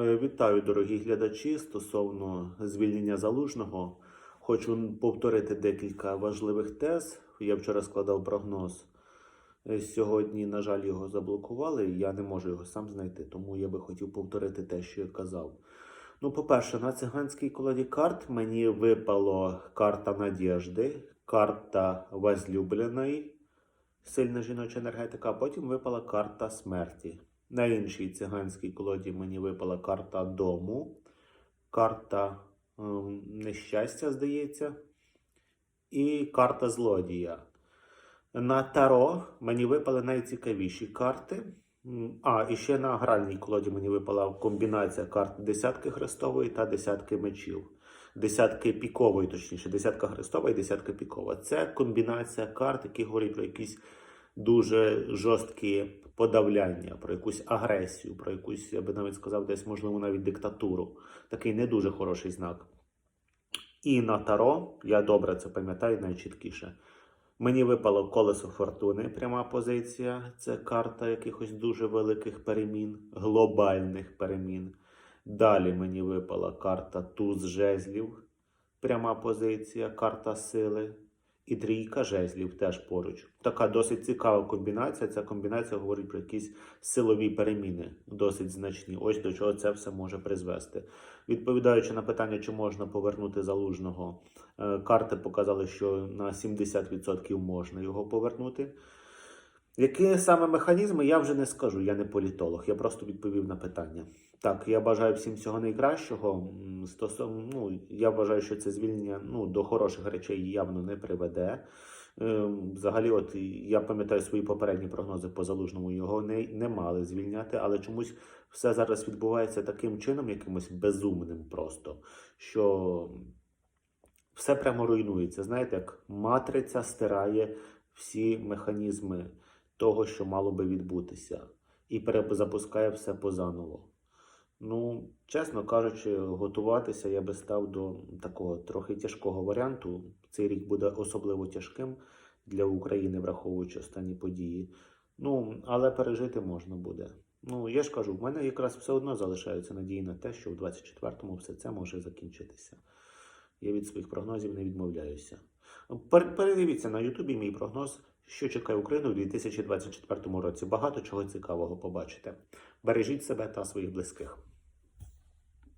Е, Вітаю, дорогі глядачі. Стосовно звільнення залужного, хочу повторити декілька важливих тез. Я вчора складав прогноз. Е, Сьогодні, на жаль, його заблокували, я не можу його сам знайти, тому я би хотів повторити те, що я казав. Ну, по-перше, на циганській колоді карт мені випало карта надіжди, карта возлюбленої, сильна жіноча енергетика, а потім випала карта смерті. На іншій циганській колоді мені випала карта дому, карта ем, нещастя, здається, і карта злодія. На Таро мені випали найцікавіші карти. А, і ще на гральній колоді мені випала комбінація карт десятки хрестової та десятки мечів. Десятки пікової, точніше, десятка хрестова і десятка пікова. Це комбінація карт, які говорять про якісь дуже жорсткі подавляння, про якусь агресію, про якусь, я би навіть сказав, десь, можливо, навіть диктатуру. Такий не дуже хороший знак. І на Таро, я добре це пам'ятаю найчіткіше. Мені випало колесо фортуни, пряма позиція. Це карта якихось дуже великих перемін, глобальних перемін. Далі мені випала карта туз жезлів, пряма позиція, карта сили. І трійка жезлів теж поруч. Така досить цікава комбінація. Ця комбінація говорить про якісь силові переміни, досить значні. Ось до чого це все може призвести. Відповідаючи на питання, чи можна повернути залужного, е, карти показали, що на 70% можна його повернути. Які саме механізми, я вже не скажу, я не політолог, я просто відповів на питання. Так, я бажаю всім всього найкращого. Стосовно, ну, я вважаю, що це звільнення ну, до хороших речей явно не приведе. Ем, Взагалі, от я пам'ятаю свої попередні прогнози по залужному, його не, не мали звільняти, але чомусь все зараз відбувається таким чином, якимось безумним просто, що все прямо руйнується. Знаєте, як матриця стирає всі механізми того, що мало би відбутися, і перезапускає все позаново. Ну, чесно кажучи, готуватися я би став до такого трохи тяжкого варіанту. Цей рік буде особливо тяжким для України, враховуючи останні події. Ну, але пережити можна буде. Ну, я ж кажу, в мене якраз все одно залишаються надії на те, що в 24-му все це може закінчитися. Я від своїх прогнозів не відмовляюся. Пер- Передивіться на Ютубі мій прогноз, що чекає Україну у 2024 році. Багато чого цікавого побачите. Бережіть себе та своїх близьких.